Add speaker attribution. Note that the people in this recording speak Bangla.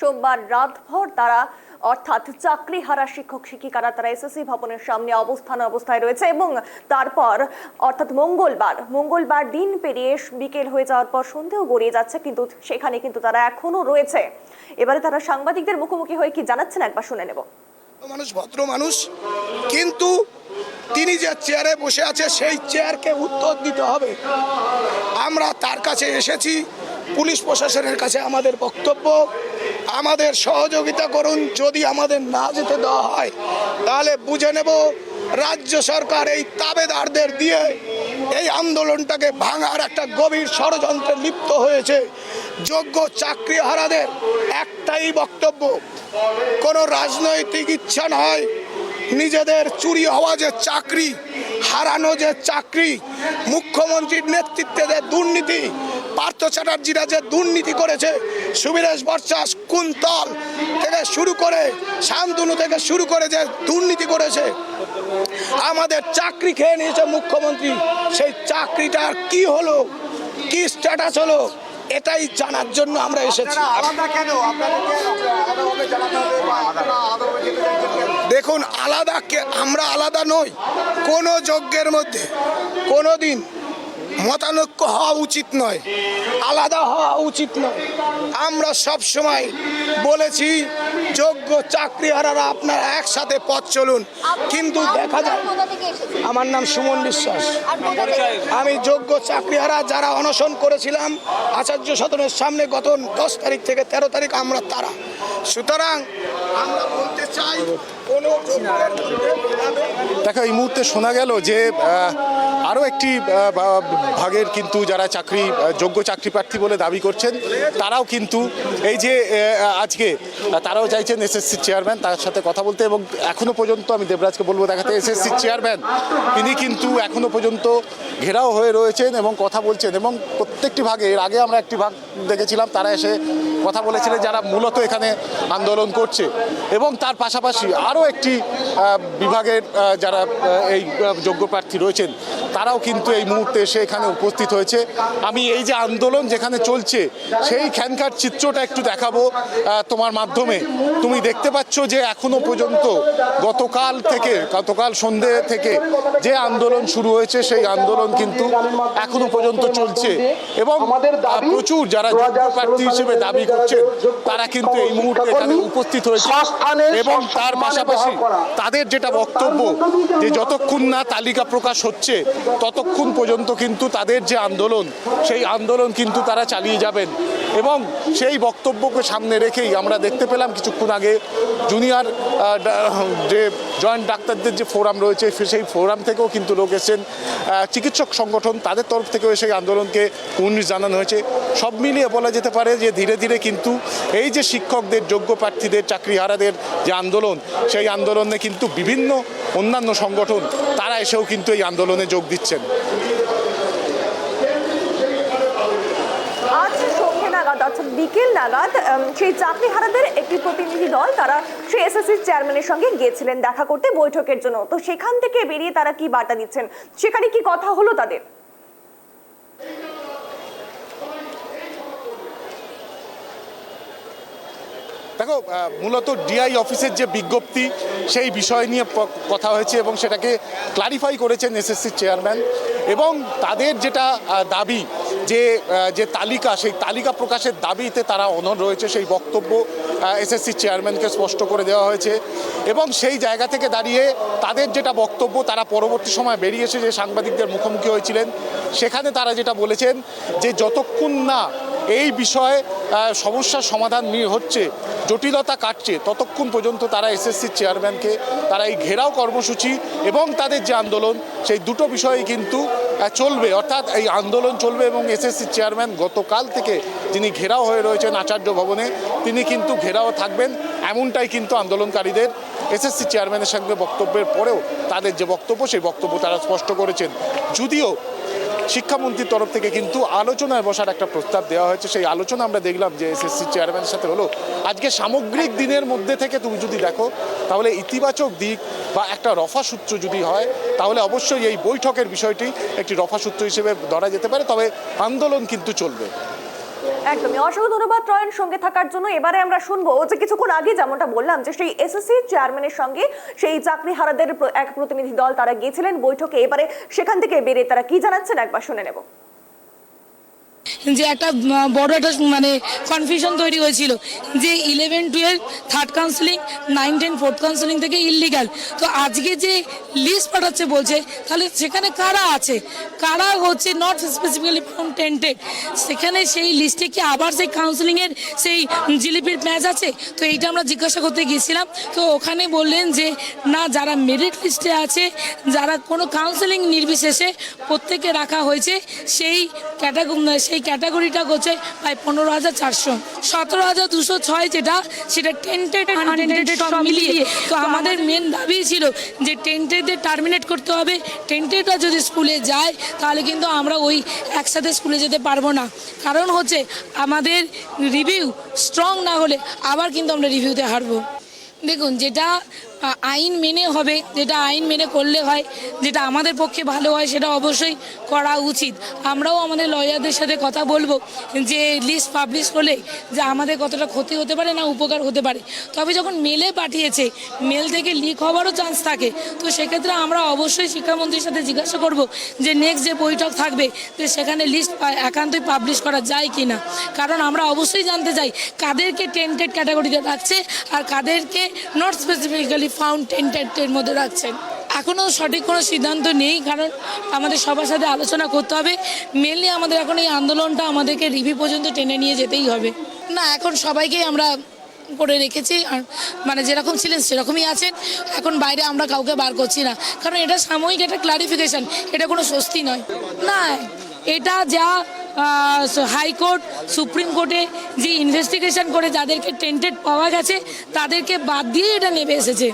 Speaker 1: সোমবার রাতভর তারা, অর্থাৎ চাকরি হারা শিক্ষক শিক্ষিকারা তারা এসএসসি ভবনের সামনে অবস্থান অবস্থায় রয়েছে এবং তারপর, অর্থাৎ মঙ্গলবার মঙ্গলবার দিন পেরিয়ে বিকেল হয়ে যাওয়ার পর সন্ধেও গড়িয়ে যাচ্ছে, কিন্তু সেখানে কিন্তু তারা এখনও রয়েছে। এবারে তারা সাংবাদিকদের মুখোমুখি হয়ে কি জানাচ্ছেন একবার শুনে নেব।
Speaker 2: মানুষ, ভদ্র মানুষ, কিন্তু তিনি যে চেয়ারে বসে আছে, সেই চেয়ারকে উত্তর দিতে হবে। আমরা তার কাছে এসেছি, পুলিশ প্রশাসনের কাছে আমাদের বক্তব্য। আমাদের সহযোগিতা করুন, যদি আমাদের না যেতে দেওয়া হয়, তাহলে বুঝে নেব রাজ্য সরকার এই তাবেদারদের দিয়ে এই আন্দোলনটাকে ভাঙার একটা গভীর ষড়যন্ত্রে লিপ্ত হয়েছে। যোগ্য চাকরিহারাদের একটাই বক্তব্য, কোনো রাজনৈতিক ইচ্ছা নয়, নিজেদের চুরি হওয়া যে চাকরি হারানো যে চাকরি, মুখ্যমন্ত্রীর নেতৃত্বে যে দুর্নীতি, পার্থ চ্যাটার্জিরা যে দুর্নীতি করেছে, সুবিরেশ বর্ষাস কুন্তল থেকে শুরু করে শান্তনু থেকে শুরু করে যে দুর্নীতি করেছে, আমাদের চাকরি খেয়ে নিয়েছে মুখ্যমন্ত্রী। সেই চাকরিটার কি হলো? কি স্ট্যাটাস হলো? এটাই জানার জন্য আমরা এসেছি? দেখুন আলাদা কে আমরা আলাদা নই। কোনো যজ্ঞের মধ্যে কোনো দিন মতানৈক্য হওয়া উচিত নয় আলাদা হওয়া উচিত নয়। আমরা সব সময় বলেছি যোগ্য চাকরিহারারা আপনারা একসাথে পথ চলুন। কিন্তু দেখা যায়? আমার নাম সুমন বিশ্বাস। আমি যোগ্য চাকরিহারা যারা অনশন করেছিলাম আচার্য সদনের সামনে গত দশ তারিখ থেকে তেরো তারিখ আমরা তারা। সুতরাং আমরা বলতে চাই কোনো
Speaker 3: দেখো এই মুহূর্তে শোনা গেল যে আরও একটি ভাগের কিন্তু যারা চাকরি যোগ্য চাকরি প্রার্থী বলে দাবি করছেন, তারাও কিন্তু এই যে আজকে, তারাও চাইছেন এসএসসি চেয়ারম্যান তার সাথে কথা বলতে এবং এখনও পর্যন্ত আমি দেবরাজকে বলব দেখাতে, এসএসসি চেয়ারম্যান, তিনি কিন্তু এখনও পর্যন্ত ঘেরাও হয়ে রয়েছেন এবং কথা বলছেন এবং প্রত্যেকটি ভাগে, এর আগে আমরা একটি ভাগ দেখেছিলাম, তারা এসে কথা বলেছিলেন যারা মূলত এখানে আন্দোলন করছে এবং তার পাশাপাশি আরও একটি বিভাগের যারা এই যোগ্য প্রার্থী রয়েছেন তারাও কিন্তু এই মুহূর্তে এসে এখানে উপস্থিত হয়েছে। আমি এই যে আন্দোলন যেখানে চলছে সেইখানকার চিত্রটা একটু দেখাবো তোমার মাধ্যমে। তুমি দেখতে পাচ্ছ যে এখনও পর্যন্ত গতকাল থেকে, গতকাল সন্ধে থেকে যে আন্দোলন শুরু হয়েছে, সেই আন্দোলন কিন্তু এখনও পর্যন্ত চলছে। এবং প্রচুর যারা প্রার্থী হিসেবে দাবি করছেন, তারা কিন্তু এই মুহূর্তে এখানে উপস্থিত হয়েছে। এবং তার পাশাপাশি তাদের যেটা বক্তব্য, যে যতক্ষণ না তালিকা প্রকাশ হচ্ছে ততক্ষণ পর্যন্ত কিন্তু তাদের যে আন্দোলন সেই আন্দোলন কিন্তু তারা চালিয়ে যাবেন। এবং সেই বক্তব্যকে সামনে রেখেই আমরা দেখতে পেলাম কিছুক্ষণ আগে জুনিয়র যে জয়েন্ট ডাক্তারদের যে ফোরাম রয়েছে সেই ফোরাম থেকেও কিন্তু লোক এসেছেন। চিকিৎসক সংগঠন তাদের তরফ থেকেও সেই আন্দোলনকে কুর্নিশ জানানো হয়েছে। সব মিলিয়ে বলা যেতে পারে যে ধীরে ধীরে কিন্তু এই যে শিক্ষকদের, যোগ্য প্রার্থীদের, চাকরিহারাদের যে আন্দোলন, সেই আন্দোলনে কিন্তু বিভিন্ন অন্যান্য সংগঠন, তারা এসেও কিন্তু এই আন্দোলনে যোগ দিচ্ছেন।
Speaker 1: অর্থাৎ বিকেল নাগাদ সেই চাকরিহারাদের একটি প্রতিনিধি দল তারা সেই এসএসসি চেয়ারম্যানের সঙ্গে গিয়েছিলেন দেখা করতে বৈঠকের জন্য। তো সেখান থেকে বেরিয়ে তারা কি বার্তা দিচ্ছেন? সেখানে কি কথা হলো তাদের?
Speaker 3: দেখো মূলত ডিআই অফিসের যে বিজ্ঞপ্তি, সেই বিষয় নিয়ে কথা হয়েছে এবং সেটাকে ক্লারিফাই করেছেন এসএসসি চেয়ারম্যান এবং তাদের যেটা দাবি যে যে তালিকা, সেই তালিকা প্রকাশের দাবিতে তারা অনর রয়েছে, সেই বক্তব্য এসএসসি চেয়ারম্যানকে স্পষ্ট করে দেওয়া হয়েছে। এবং সেই জায়গা থেকে দাঁড়িয়ে তাদের যেটা বক্তব্য, তারা পরবর্তী সময় বেরিয়ে এসে যে সাংবাদিকদের মুখোমুখি হয়েছিলেন, সেখানে তারা যেটা বলেছেন যে, যতক্ষণ না এই বিষয়ে সমস্যার সমাধান নি- হচ্ছে, জটিলতা কাটছে, ততক্ষণ পর্যন্ত তারা এসএসসি চেয়ারম্যানকে তারা এই ঘেরাও কর্মসূচি এবং তাদের যে আন্দোলন, সেই দুটো বিষয়ই কিন্তু চলবে, অর্থাৎ এই আন্দোলন চলবে এবং এসএসসি চেয়ারম্যান গতকাল থেকে যিনি ঘেরাও হয়ে রয়েছেন আচার্য ভবনে, তিনি কিন্তু ঘেরাও থাকবেন, এমনটাই কিন্তু আন্দোলনকারীদের এসএসসি চেয়ারম্যানের সঙ্গে বক্তব্যের পরেও তাদের যে বক্তব্য, সেই বক্তব্য তারা স্পষ্ট করেছেন। যদিও শিক্ষামন্ত্রীর তরফ থেকে কিন্তু আলোচনায় বসার একটা প্রস্তাব দেওয়া হয়েছে। সেই আলোচনা আমরা দেখলাম যে এসএসসি চেয়ারম্যানের সাথে হলো। আজকে সামগ্রিক দিনের মধ্যে থেকে তুমি যদি দেখো, তাহলে ইতিবাচক দিক বা একটা রফা সূত্র যদি হয়, তাহলে অবশ্যই এই বৈঠকের বিষয়টি একটি রফা সূত্র হিসেবে ধরা যেতে পারে। তবে আন্দোলন কিন্তু চলবে।
Speaker 1: একদমই। অসংখ্য ধন্যবাদ ট্রয়ের সঙ্গে থাকার জন্য। এবারে আমরা শুনব যে কিছুক্ষণ আগে যেমনটা বললাম যে সেই এসএসসি চেয়ারম্যানের সঙ্গে সেই চাকরি হারাদের এক প্রতিনিধি দল তারা গিয়েছিলেন বৈঠকে। এবারে সেখান থেকে বেরিয়ে তারা কি জানাচ্ছেন? একবার শুনে নেব।
Speaker 4: যে একটা বড় একটা মানে কনফিউশন তৈরি হয়েছিল যে eleven twelve third counselling nine ten fourth counselling থেকে ইলিগাল তো আজকে যে লিস্ট পাঠাচ্ছে বলছে, তাহলে সেখানে কারা আছে? কারা হচ্ছে নট স্পেসিফিক্যালি ফাউন্ড টেন্টেড সেখানে সেই লিস্টে কি আবার সেই কাউন্সিলিংয়ের সেই জিলিপির ম্যাচ আছে? তো এইটা আমরা জিজ্ঞাসা করতে গিয়েছিলাম। তো ওখানে বললেন যে, না, যারা মেরিট লিস্টে আছে, যারা কোনো কাউন্সিলিং নির্বিশেষে প্রত্যেকে রাখা হয়েছে, সেই ক্যাটাগরি সেই ক্যাটাগরিটা হচ্ছে প্রায় পনেরো হাজার চারশো সতেরো হাজার দুশো ছয় যেটা সেটা টেন্টেড আনটেন্টেড সব মিলিয়ে। তো আমাদের মেন দাবি ছিল যে টেন্টেডদের টার্মিনেট করতে হবে। টেন্টেডরা যদি স্কুলে যায় তাহলে কিন্তু আমরা ওই একসাথে স্কুলে যেতে পারব না। কারণ হচ্ছে আমাদের রিভিউ স্ট্রং না হলে আবার কিন্তু আমরা রিভিউতে হারবো। দেখুন যেটা আইন মেনে হবে, যেটা আইন মেনে করলে হয়, যেটা আমাদের পক্ষে ভালো হয়, সেটা অবশ্যই করা উচিত। আমরাও আমাদের লয়ারদের সাথে কথা বলব, যে লিস্ট পাবলিশ হলে যে আমাদের কতটা ক্ষতি হতে পারে না উপকার হতে পারে। তবে যখন মেলে পাঠিয়েছে মেল থেকে লিক হওয়ারও চান্স থাকে, তো সেক্ষেত্রে আমরা অবশ্যই শিক্ষামন্ত্রীর সাথে জিজ্ঞাসা করব যে নেক্সট যে বৈঠক থাকবে, যে সেখানে লিস্ট একান্তই পাবলিশ করা যায় কি না কারণ আমরা অবশ্যই জানতে চাই, কাদেরকে টেন্টেড ক্যাটাগরিতে রাখছে, আর কাদেরকে নট স্পেসিফিক্যালি ফাউন্ড টেন্টেডের মধ্যে রাখছেন। এখনও সঠিক কোনো সিদ্ধান্ত নেই, কারণ আমাদের সবার সাথে আলোচনা করতে হবে। মেনলি আমাদের এখন এই আন্দোলনটা আমাদেরকে রিভি পর্যন্ত টেনে নিয়ে যেতেই হবে। না, এখন সবাইকেই আমরা করে রেখেছি, আর মানে যেরকম ছিলেন সেরকমই আছেন। এখন বাইরে আমরা কাউকে বার করছি না। কারণ এটা সাময়িক একটা ক্লারিফিকেশন এটা কোনো স্বস্তি নয়। না, এটা যা হাইকোর্ট সুপ্রিম কোর্টে যে ইনভেস্টিগেশন করে যাদেরকে টেন্টেড পাওয়া গেছে, তাদেরকে বাদ দিয়ে এটা নেমে এসেছে।